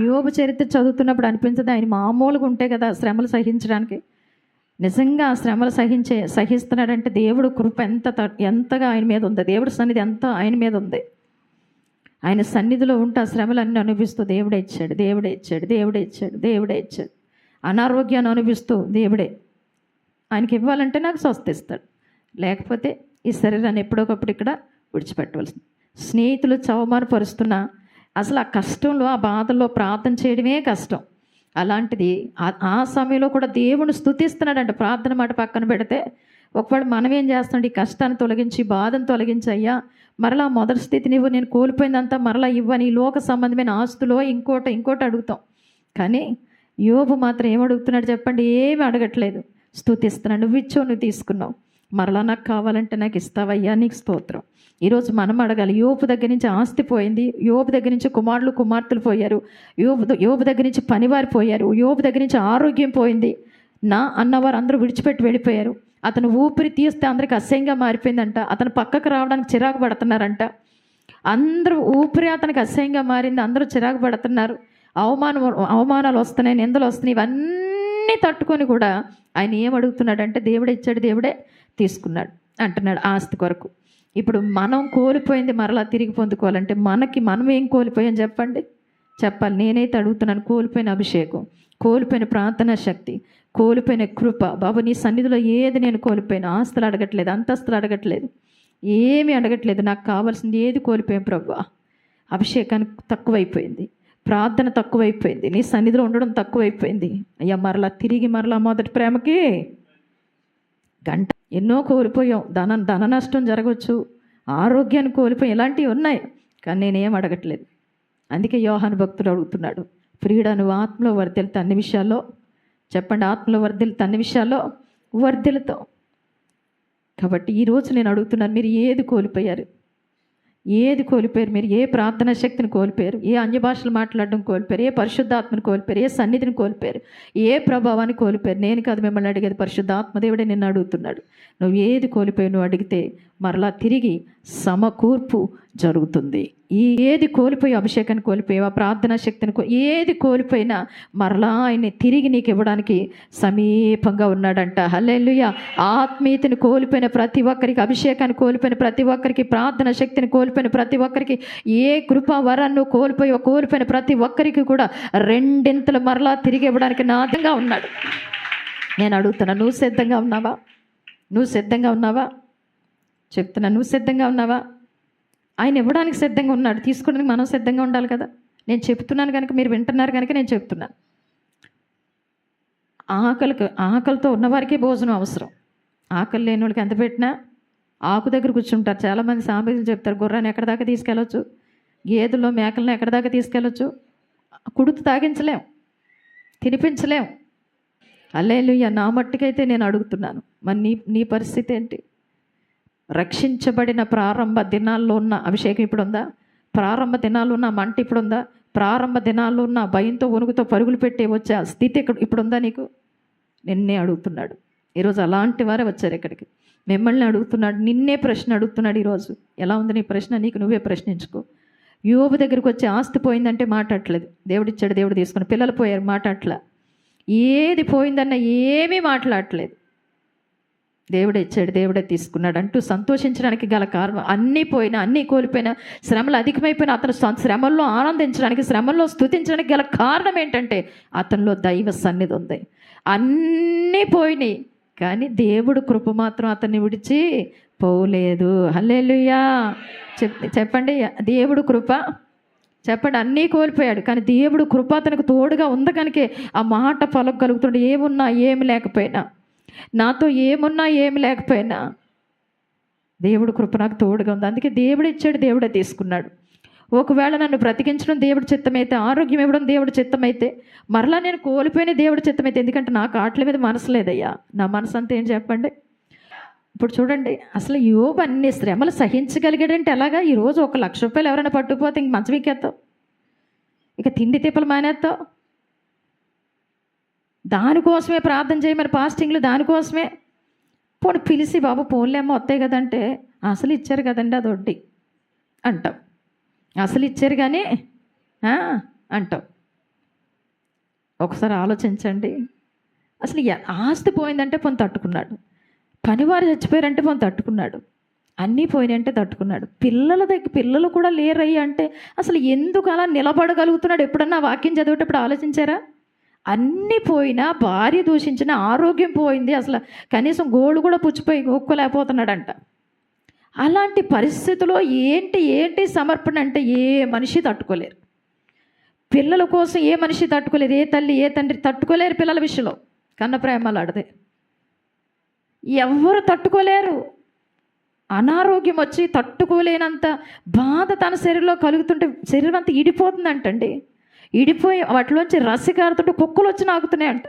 యోబు చరిత్ర చదువుతున్నప్పుడు అనిపించదు. ఆయన మామూలుగా ఉంటే కదా శ్రమలు సహించడానికి. నిజంగా ఆ శ్రమలు సహించే సహిస్తున్నాడంటే దేవుడు కృప ఎంత ఎంతగా ఆయన మీద ఉంది. దేవుడి సన్నిధి ఎంత ఆయన మీద ఉంది. ఆయన సన్నిధిలో ఉంటే ఆ శ్రమలన్నీ అనిపిస్తూ దేవుడే ఇచ్చాడు దేవుడే ఇచ్చాడు దేవుడే ఇచ్చాడు దేవుడే ఇచ్చాడు. అనారోగ్యాన్ని అనిపిస్తూ దేవుడే ఆయనకి ఇవ్వాలంటే నాకు స్వస్థిస్తాడు. లేకపోతే ఈ శరీరాన్ని ఎప్పుడోకప్పుడు ఇక్కడ విడిచిపెట్టవలసింది. స్నేహితులు చవమానపరుస్తున్నా అసలు ఆ కష్టంలో ఆ బాధల్లో ప్రార్థన చేయడమే కష్టం. అలాంటిది ఆ- సమయంలో కూడా దేవుని స్థుతిస్తున్నాడంట ప్రార్థన మాట పక్కన పెడితే ఒకవేళ మనం ఏం చేస్తున్నాడు ఈ కష్టాన్ని తొలగించి బాధను తొలగించి అయ్యా మరలా మొదటి స్థితి నువ్వు నేను కోల్పోయిందంతా మరలా ఇవ్వని ఈ లోక సంబంధమైన ఆస్తులో ఇంకోట ఇంకోటి అడుగుతాం. కానీ యోబు మాత్రం ఏం అడుగుతున్నాడు చెప్పండి? ఏమి అడగట్లేదు. స్థుతిస్తున్నాడు నువ్వు ఇచ్చావు నువ్వు తీసుకున్నావు. మరలా నాకు కావాలంటే నాకు ఇస్తావయ్యా నీకు స్తోత్రం. ఈరోజు మనం అడగాలి యోపు దగ్గర నుంచి ఆస్తి పోయింది యోపు దగ్గర నుంచి కుమారులు కుమార్తెలు పోయారు యోపు యోపు దగ్గర నుంచి పనివారు పోయారు యోపు దగ్గర నుంచి ఆరోగ్యం పోయింది. నా అన్నవారు అందరూ విడిచిపెట్టి వెళ్ళిపోయారు. అతను ఊపిరి తీస్తే అందరికి అసహ్యంగా మారిపోయిందంట అతను పక్కకు రావడానికి చిరాకు పడుతున్నారంట. అందరూ ఊపిరి అతనికి అసహ్యంగా మారింది అందరూ చిరాకు పడుతున్నారు. అవమానం అవమానాలు వస్తున్నాయి నిందలు వస్తున్నాయి ఇవన్నీ తట్టుకొని కూడా ఆయన ఏం అడుగుతున్నాడంటే దేవుడే ఇచ్చాడు దేవుడే తీసుకున్నాడు అంటున్నాడు ఆస్తి కొరకు. ఇప్పుడు మనం కోల్పోయింది మరలా తిరిగి పొందుకోవాలంటే మనకి మనం ఏం కోల్పోయాం చెప్పండి? చెప్పాలి నేనైతే అడుగుతున్నాను కోల్పోయిన అభిషేకం కోల్పోయిన ప్రార్థనా శక్తి కోల్పోయిన కృప. బాబు నీ సన్నిధిలో ఏది నేను కోల్పోయిన? ఆస్తులు అడగట్లేదు అంతస్తులు అడగట్లేదు ఏమీ అడగట్లేదు నాకు కావాల్సింది ఏది కోల్పోయాం ప్రభు అభిషేకానికి తక్కువైపోయింది ప్రార్థన తక్కువైపోయింది నీ సన్నిధిలో ఉండడం తక్కువైపోయింది. అయ్యా మరలా తిరిగి మరలా మొదటి ప్రేమకి గంట ఎన్నో కోల్పోయాం. ధన ధన నష్టం జరగవచ్చు ఆరోగ్యాన్ని కోల్పోయాం. ఇలాంటివి ఉన్నాయి. కానీ నేనేం అడగట్లేదు. అందుకే యోహాను భక్తుడు అడుగుతున్నాడు. ప్రియుడ నువ్వు ఆత్మలో వర్ధిల్తా అన్ని విషయాల్లో చెప్పండి ఆత్మలో వర్ధిల్తా అన్ని విషయాల్లో వర్ధిల్తావు కాబట్టి ఈరోజు నేను అడుగుతున్నాను మీరు ఏది కోల్పోయారు? ఏది కోల్పోయారు మీరు? ఏ ప్రార్థనా శక్తిని కోల్పోయారు? ఏ అన్య భాషలు మాట్లాడడం కోల్పోయారు? ఏ పరిశుద్ధాత్మను కోల్పోయారు? ఏ సన్నిధిని కోల్పోయారు? ఏ ప్రభావాన్ని కోల్పోయారు? నేను కాదు మిమ్మల్ని అడిగేది పరిశుద్ధాత్మదేవుడే నిన్ను అడుగుతున్నాడు. నువ్వు ఏది కోల్పోయి నువ్వు అడిగితే మరలా తిరిగి సమకూర్పు జరుగుతుంది. ఈ ఏది కోల్పోయి అభిషేకాన్ని కోల్పోయావా ప్రార్థనా శక్తిని ఏది కోల్పోయినా మరలా ఆయన్ని తిరిగి నీకు ఇవ్వడానికి సమీపంగా ఉన్నాడంట. హల్లెలుయ. ఆత్మీయతని కోల్పోయిన ప్రతి ఒక్కరికి అభిషేకాన్ని కోల్పోయిన ప్రతి ఒక్కరికి ప్రార్థన శక్తిని కోల్పోయిన ప్రతి ఒక్కరికి ఏ కృపా వరాన్ని కోల్పోయి కోల్పోయిన ప్రతి ఒక్కరికి కూడా రెండింతలు మరలా తిరిగి ఇవ్వడానికి నాదంగా ఉన్నాడు. నేను అడుగుతున్నా నువ్వు సిద్ధంగా ఉన్నావా? నువ్వు సిద్ధంగా ఉన్నావా? చెప్తున్నా నువ్వు సిద్ధంగా ఉన్నావా? ఆయన ఇవ్వడానికి సిద్ధంగా ఉన్నాడు తీసుకోవడానికి మనం సిద్ధంగా ఉండాలి కదా. నేను చెప్తున్నాను కనుక మీరు వింటున్నారు కనుక నేను చెప్తున్నాను ఆకలికి ఆకలితో ఉన్నవారికే భోజనం అవసరం. ఆకలి లేని వాళ్ళకి ఎంత పెట్టినా ఆకు దగ్గర కూర్చుంటారు. చాలామంది సామెతలు చెప్తారు గుర్రాన్ని ఎక్కడ దాకా తీసుకెళ్ళొచ్చు? గేదెల్లో మేకలను ఎక్కడ దాకా తీసుకెళ్ళొచ్చు? కుడుతు తాగించలేం తినిపించలేం. అల్లేలు నా మట్టుకైతే నేను అడుగుతున్నాను మరి నీ నీ పరిస్థితి ఏంటి? రక్షించబడిన ప్రారంభ దినాల్లో ఉన్న అభిషేకం ఇప్పుడు ఉందా ప్రారంభ దినాల్లో ఉన్న మంట ఇప్పుడు ఉందా ప్రారంభ దినాల్లో ఉన్న భయంతో వణుకుతో పరుగులు పెట్టే వచ్చే ఆ స్థితి ఇక్కడ ఇప్పుడు ఉందా నీకు? నిన్నే అడుగుతున్నాడు. ఈరోజు అలాంటి వారే వచ్చారు ఇక్కడికి. మిమ్మల్ని అడుగుతున్నాడు. నిన్నే ప్రశ్న అడుగుతున్నాడు ఈరోజు. ఎలా ఉంది నీ ప్రశ్న? నీకు నువ్వే ప్రశ్నించుకో. యువపు దగ్గరికి వచ్చి ఆస్తి పోయిందంటే మాట్లాడట్లేదు దేవుడిచ్చాడు దేవుడు తీసుకుని పిల్లలు పోయారు మాట్లాడలే ఏది పోయిందన్న ఏమీ మాట్లాడట్లేదు. దేవుడే ఇచ్చాడు దేవుడే తీసుకున్నాడు అంటూ సంతోషించడానికి గల కారణం. అన్నీ పోయినా అన్నీ కోల్పోయినా శ్రమలు అధికమైపోయిన అతను శ్రమల్లో ఆనందించడానికి శ్రమల్లో స్తుతించడానికి గల కారణం ఏంటంటే అతనిలో దైవ సన్నిధి ఉంది. అన్నీ పోయినాయి కానీ దేవుడు కృప మాత్రం అతన్ని విడిచి పోలేదు. హల్లేలుయ్యా చెప్ చెప్పండి దేవుడు కృప? చెప్పండి అన్నీ కోల్పోయాడు కానీ దేవుడు కృప అతనికి తోడుగా ఉంది కనుకే ఆ మాట పలకగలుగుతుండే ఏమున్నా ఏమి లేకపోయినా. నాతో ఏమున్నా ఏమి లేకపోయినా దేవుడు కృప నాకు తోడుగా ఉంది. అందుకే దేవుడు ఇచ్చాడు దేవుడే తీసుకున్నాడు. ఒకవేళ నన్ను బ్రతికించడం దేవుడి చిత్తమైతే ఆరోగ్యం ఇవ్వడం దేవుడి చిత్తమైతే మరలా నేను కోల్పోయిన దేవుడి చిత్తమైతే ఎందుకంటే నాకు ఆటల మీద మనసు లేదయ్యా. నా మనసు అంతా ఏం చెప్పండి? ఇప్పుడు చూడండి అసలు యోబు అన్ని శ్రమలు సహించగలిగాడంటే ఎలాగా? ఈరోజు ఒక లక్ష రూపాయలు ఎవరైనా పట్టుకుపోతే ఇంక మంచం ఎక్కేస్తావు? ఇక తిండి తిప్పలు మానేస్తావు? దానికోసమే ప్రార్థన చేయమని పాస్టింగ్లు దానికోసమే. పోనీ పిలిచి బాబు పోన్లేమో వస్తాయి కదంటే అసలు ఇచ్చారు కదండి అది వడ్డీ అంటాం. అసలు ఇచ్చారు కానీ అంటాం. ఒకసారి ఆలోచించండి. అసలు ఆస్తి పోయిందంటే పొని తట్టుకున్నాడు. పనివారు చచ్చిపోయారంటే పొని తట్టుకున్నాడు. అన్నీ పోయినంటే తట్టుకున్నాడు. పిల్లల దగ్గర పిల్లలు కూడా లేరయ్యి అంటే అసలు ఎందుకు అలా నిలబడగలుగుతున్నాడు? ఎప్పుడన్నా వాక్యం చదివేటప్పుడు ఆలోచించారా? అన్నీ పోయినా భార్య దూషించిన ఆరోగ్యం పోయింది. అసలు కనీసం గోళ్ళు కూడా పుచ్చిపోయి ఒక్కలేకపోతున్నాడంట. అలాంటి పరిస్థితిలో ఏంటి ఏంటి సమర్పణ అంటే ఏ మనిషి తట్టుకోలేరు. పిల్లల కోసం ఏ మనిషి తట్టుకోలేరు ఏ తల్లి ఏ తండ్రి తట్టుకోలేరు పిల్లల విషయంలో. కన్న ప్రేమలు ఆడదే. ఎవ్వరు తట్టుకోలేరు. అనారోగ్యం వచ్చి తట్టుకోలేనంత బాధ తన శరీరంలో కలుగుతుంటే శరీరం అంతా ఇడిపోతుందంటండి. ఇడిపోయి వాటిలోంచి రసికారుతుంటే కుక్కలు వచ్చి అంట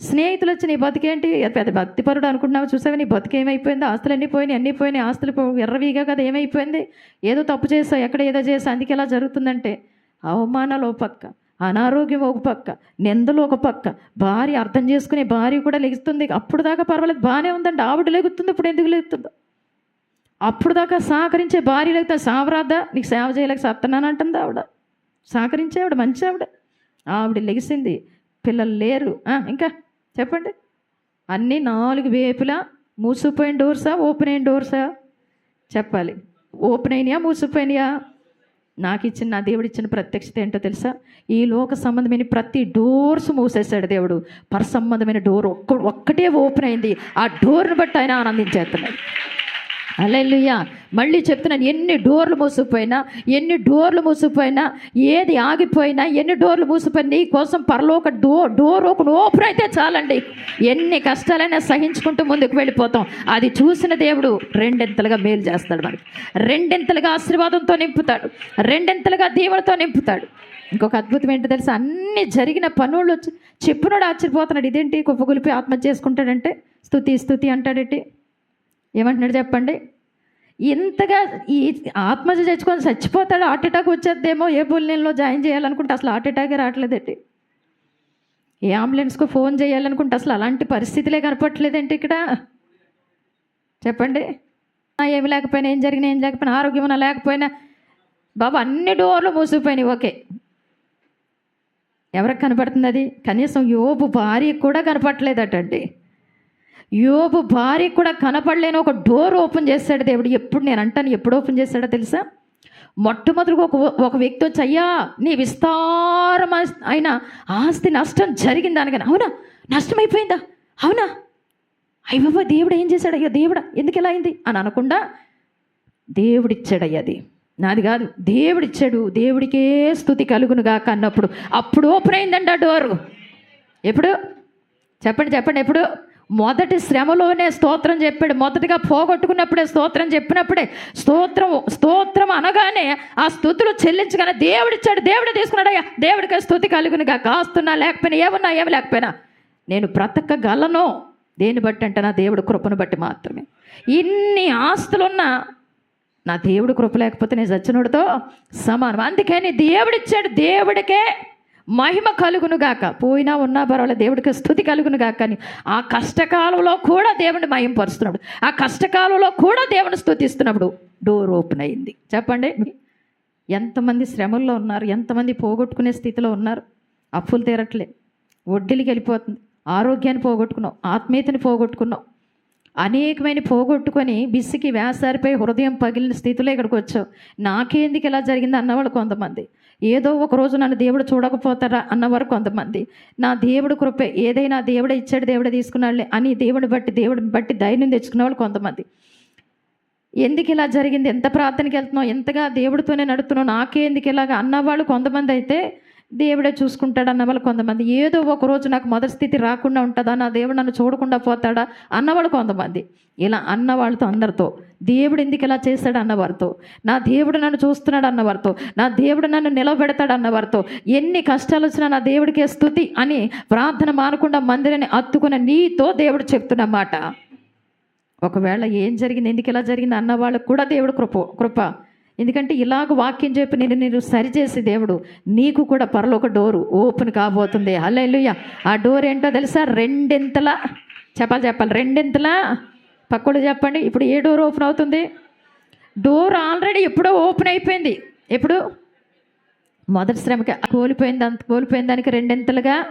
స్నేహితులు వచ్చి నీ బతికేంటి? పెద్ద భక్తిపరుడు అనుకుంటున్నావు? చూసావా? నీ బతికి ఏమైపోయింది ఆస్తులు అన్నీ పోయినాయి అన్నీ పోయినాయి. ఆస్తులు ఎర్రవీగా కదా ఏమైపోయింది? ఏదో తప్పు చేసావు ఎక్కడ ఏదో చేసావు అందుకే ఎలా జరుగుతుందంటే. అవమానాలు ఒక పక్క అనారోగ్యం ఒక పక్క నిందలు ఒక పక్క భార్య అర్థం చేసుకునే భార్య కూడా లెగుస్తుంది. అప్పుడు దాకా పర్వాలేదు బాగానే ఉందండి. ఆవిడ లెగుతుంది ఇప్పుడు ఎందుకు లెగుతుందో. అప్పుడు దాకా సహకరించే భార్య లేకపోతే సావరాదా? నీకు సేవ చేయలేక సత్తనానంటుంది ఆవిడ. సహకరించే ఆవిడ మంచి ఆవిడ ఆవిడ లెగిసింది. పిల్లలు లేరు. ఇంకా చెప్పండి. అన్నీ నాలుగు వేపులా మూసిపోయిన డోర్సా ఓపెన్ అయిన డోర్సా? చెప్పాలి. ఓపెన్ అయినాయా మూసిపోయినాయా నాకు ఇచ్చిన నా దేవుడు ఇచ్చిన ప్రత్యక్షత ఏంటో తెలుసా? ఈ లోక సంబంధమైన ప్రతి డోర్స్ మూసేశాడు దేవుడు. పర సంబంధమైన డోర్ ఒక్క ఒక్కటే ఓపెన్ అయింది. ఆ డోర్ను బట్టి ఆయన ఆనందించేస్తున్నాడు. అలెలుయ్యా మళ్ళీ చెప్తున్నాను ఎన్ని డోర్లు మూసిపోయినా ఎన్ని డోర్లు మూసిపోయినా ఏది ఆగిపోయినా ఎన్ని డోర్లు మూసిపోయినా నీ కోసం పరలోక డో డోర్ ఒక ఓపెన్ అయితే చాలండి. ఎన్ని కష్టాలైనా సహించుకుంటూ ముందుకు వెళ్ళిపోతాం. అది చూసిన దేవుడు రెండింతలుగా మేలు చేస్తాడు మనకి. రెండింతలుగా ఆశీర్వాదంతో నింపుతాడు. రెండింతలుగా దేవుడితో నింపుతాడు. ఇంకొక అద్భుతం ఏంటో తెలుసు? అన్ని జరిగిన పనులు వచ్చి చెప్పినోడు ఆశ్చర్యపోతున్నాడు. ఇదేంటి? కుప్పగొలిపి ఆత్మహత్య చేసుకుంటాడంటే? స్థుతి స్థుతి అంటాడేంటి? ఏమంటున్నాడు చెప్పండి? ఇంతగా ఈ ఆత్మహత్య చచ్చుకొని చచ్చిపోతాడు హార్ట్ అటాక్ వచ్చేద్దేమో ఏ బుల్లెన్లో జాయిన్ చేయాలనుకుంటే అసలు హార్ట్ అటాకే రావట్లేదండి ఏ అంబులెన్స్కు ఫోన్ చేయాలనుకుంటే అసలు అలాంటి పరిస్థితులే కనపట్లేదండి ఇక్కడ? చెప్పండి. ఏమి లేకపోయినా ఏం జరిగినా ఏం లేకపోయినా ఆరోగ్యం ఉన్నా లేకపోయినా బాబు అన్ని డోర్లు మూసిపోయినాయి ఓకే. ఎవరికి కనపడుతుంది అది? కనీసం యోపు భార్యకు కూడా కనపడలేదటండి యోబు భార్య కూడా కనపడలేని ఒక డోర్ ఓపెన్ చేశాడు దేవుడు. ఎప్పుడు నేను అంటాను ఎప్పుడు ఓపెన్ చేశాడో తెలుసా? మొట్టమొదటిగా ఒక ఒక వ్యక్తి వచ్చి అయ్యా నీ విస్తారమ అయిన ఆస్తి నష్టం జరిగింది అనగానే అవునా? నష్టం అయిపోయిందా అవునా? అయ్య దేవుడు ఏం చేశాడు? అయ్యో దేవుడా ఎందుకు ఇలా అయింది? అని అనకుండా దేవుడిచ్చాడు అయ్యా అది. నాది కాదు దేవుడిచ్చాడు దేవుడికే స్థుతి కలుగునుగా కన్నప్పుడు అప్పుడు ఓపెన్ అయిందండి ఆ డోరు. ఎప్పుడు? చెప్పండి చెప్పండి ఎప్పుడు? మొదటి శ్రమలోనే స్తోత్రం చెప్పాడు. మొదటిగా పోగొట్టుకున్నప్పుడే స్తోత్రం చెప్పినప్పుడే స్తోత్రం స్తోత్రం అనగానే ఆ స్థుతులు చెల్లించగానే దేవుడిచ్చాడు దేవుడు తీసుకున్నాడయ్యా దేవుడికి స్థుతి కలుగునిగా. కాస్తున్నా లేకపోయినా ఏమన్నా ఏమి లేకపోయినా. నేను బ్రతకగలను. దేని బట్టి అంటే నా దేవుడు కృపను బట్టి మాత్రమే. ఇన్ని ఆస్తులున్నా నా దేవుడు కృప లేకపోతే నేను చచ్చినోడితో సమానం. అందుకని దేవుడిచ్చాడు. దేవుడికే మహిమ కలుగును గాక. పోయినా ఉన్నా పర్వాలేదు దేవుడికి స్థుతి కలుగును గాక. అని ఆ కష్టకాలంలో కూడా దేవుడిని మహింపరుస్తున్నాడు. ఆ కష్టకాలంలో కూడా దేవుని స్థుతిస్తున్నప్పుడు డోర్ ఓపెన్ అయింది. చెప్పండి. ఎంతమంది శ్రమల్లో ఉన్నారు ఎంతమంది పోగొట్టుకునే స్థితిలో ఉన్నారు? అప్పులు తీరట్లే. వడ్డీలకి వెళ్ళిపోతుంది. ఆరోగ్యాన్ని పోగొట్టుకున్నావు ఆత్మీయతని పోగొట్టుకున్నావు. అనేకమైన పోగొట్టుకొని బిసికి వేసారిపై హృదయం పగిలిన స్థితిలో ఇక్కడికి వచ్చావు. నాకేందుకు ఇలా జరిగింది అన్నవాళ్ళు కొంతమంది. ఏదో ఒక రోజు నన్ను దేవుడు చూడకపోతారా అన్నవారు కొంతమంది నా దేవుడు కృపే ఏదైనా దేవుడే ఇచ్చాడు దేవుడే తీసుకున్నాడులే అని దేవుడు బట్టి దేవుడిని బట్టి ధైర్యం తెచ్చుకునే వాళ్ళు కొంతమంది. ఎందుకు ఇలా జరిగింది? ఎంత ప్రార్థనకి వెళ్తున్నావు? ఎంతగా దేవుడితోనే నడుతున్నావు నాకే ఎందుకు ఇలాగా? అన్నవాళ్ళు కొంతమంది అయితే దేవుడే చూసుకుంటాడన్న వాళ్ళు కొంతమంది. ఏదో ఒక రోజు నాకు మొదటి స్థితి రాకుండా ఉంటుందా? నా దేవుడు నన్ను చూడకుండా పోతాడా? అన్నవాళ్ళు కొంతమంది. ఇలా అన్నవాళ్ళతో అందరితో. దేవుడు ఎందుకు ఇలా చేస్తాడు అన్నవారితో? నా దేవుడు నన్ను చూస్తున్నాడు అన్నవారితో. నా దేవుడు నన్ను నిలబెడతాడు అన్నవారితో. ఎన్ని కష్టాలు వచ్చినా నా దేవుడికే స్థుతి అని ప్రార్థన మానకుండా మందిరాన్ని అత్తుకున్న నీతో దేవుడు చెప్తున్నమాట. ఒకవేళ ఏం జరిగింది? ఎందుకు ఇలా జరిగింది? అన్న వాళ్ళకు కూడా దేవుడు కృప కృప. ఎందుకంటే ఇలాగ వాక్యం చెప్పి నేను నేను సరిచేసి దేవుడు. నీకు కూడా పరలోక డోరు ఓపెన్ కాబోతుంది. హల్లెలూయా. ఆ డోర్ ఏంటో తెలుసా? రెండింతలా చెప్పాలి చెప్పాలి. రెండింతలా పక్కడు చెప్పండి. ఇప్పుడు ఏ డోర్ ఓపెన్ అవుతుంది? డోర్ ఆల్రెడీ ఎప్పుడో ఓపెన్ అయిపోయింది. ఎప్పుడు? మొదటి శ్రమకి కోల్పోయిన దాని కోల్పోయిన దానికి రెండింతలుగా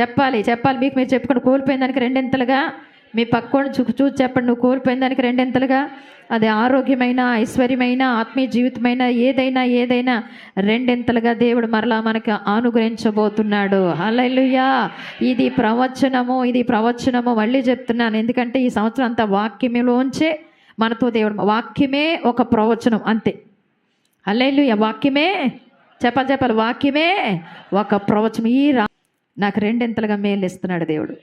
చెప్పాలి. చెప్పాలి. మీకు మీరు చెప్పుకోండి. కోల్పోయిన దానికి రెండింతలుగా మీ పక్కోడు చూ చూసి చెప్పండి. నువ్వు కోల్పోయిన దానికి రెండింతలుగా? అది ఆరోగ్యమైన ఐశ్వర్యమైన ఆత్మీయ జీవితమైన ఏదైనా ఏదైనా రెండింతలుగా దేవుడు మరలా మనకు అనుగ్రహించబోతున్నాడు. హల్లెలూయా! ఇది ప్రవచనము ఇది ప్రవచనము మళ్ళీ చెప్తున్నాను. ఎందుకంటే ఈ సంవత్సరం అంతా వాక్యములోంచే మనతో దేవుడు వాక్యమే ఒక ప్రవచనం అంతే. హల్లెలూయా! వాక్యమే చెప్పాలి చెప్పాలి. వాక్యమే ఒక ప్రవచనం. ఈ రా నాకు రెండింతలుగా మేలు ఇస్తున్నాడు దేవుడు.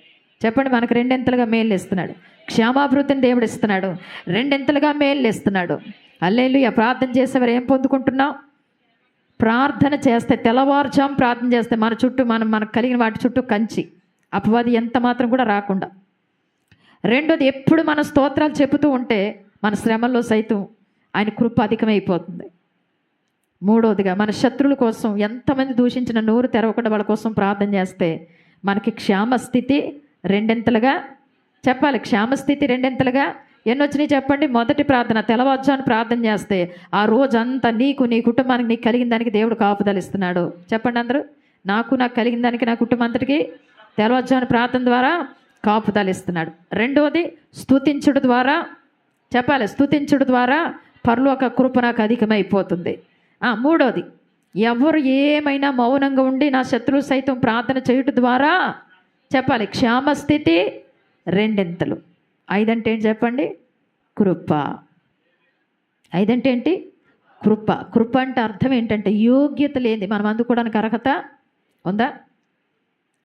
చెప్పండి మనకు రెండింతలుగా మేలు ఇస్తున్నాడు క్షేమాభివృద్ధిని దేవుడు ఇస్తున్నాడు. రెండింతలుగా మేలు ఇస్తున్నాడు హల్లెలూయా. ప్రార్థన చేసేవారు ఏం పొందుకుంటున్నాం? ప్రార్థన చేస్తే తెల్లవారుజాం ప్రార్థన చేస్తే మన చుట్టూ మనం మనకు కలిగిన వాటి చుట్టూ కంచి. అపవాది ఎంత మాత్రం కూడా రాకుండా. రెండోది ఎప్పుడు మన స్తోత్రాలు చెబుతూ ఉంటే మన శ్రమల్లో సైతం ఆయన కృప అధికమైపోతుంది. మూడోదిగా మన శత్రువుల కోసం ఎంతమంది దూషించిన నోరు తెరవకుండా వాళ్ళ కోసం ప్రార్థన చేస్తే మనకి క్షేమ స్థితి రెండింతలుగా? చెప్పాలి. క్షేమస్థితి రెండింతలుగా? ఎన్నొచ్చినాయి చెప్పండి? మొదటి ప్రార్థన తెల్లవారుజాను ప్రార్థన చేస్తే ఆ రోజంతా నీకు నీ కుటుంబానికి నీకు కలిగిన దానికి దేవుడు కాపుదలిస్తున్నాడు. చెప్పండి అందరూ. నాకు నాకు కలిగిన దానికి నా కుటుంబం అంతటికి తెల్లవారుజాను ప్రార్థన ద్వారా కాపుదలిస్తున్నాడు. రెండవది స్తుతించుడు ద్వారా చెప్పాలి. స్తుతించుడు ద్వారా పరలోక కృప నాకు అధికమైపోతుంది. మూడవది మూడోది ఎవరు ఏమైనా మౌనంగా ఉండి నా శత్రువు సైతం ప్రార్థన చేయుట ద్వారా చెప్పాలి. క్షేమస్థితి రెండింతలు. ఐదంటే ఏంటి చెప్పండి? కృప. ఐదంటే ఏంటి కృప. కృప అంటే అర్థం ఏంటంటే యోగ్యత లేని మనం అందుకోవడానికి అర్హత ఉందా?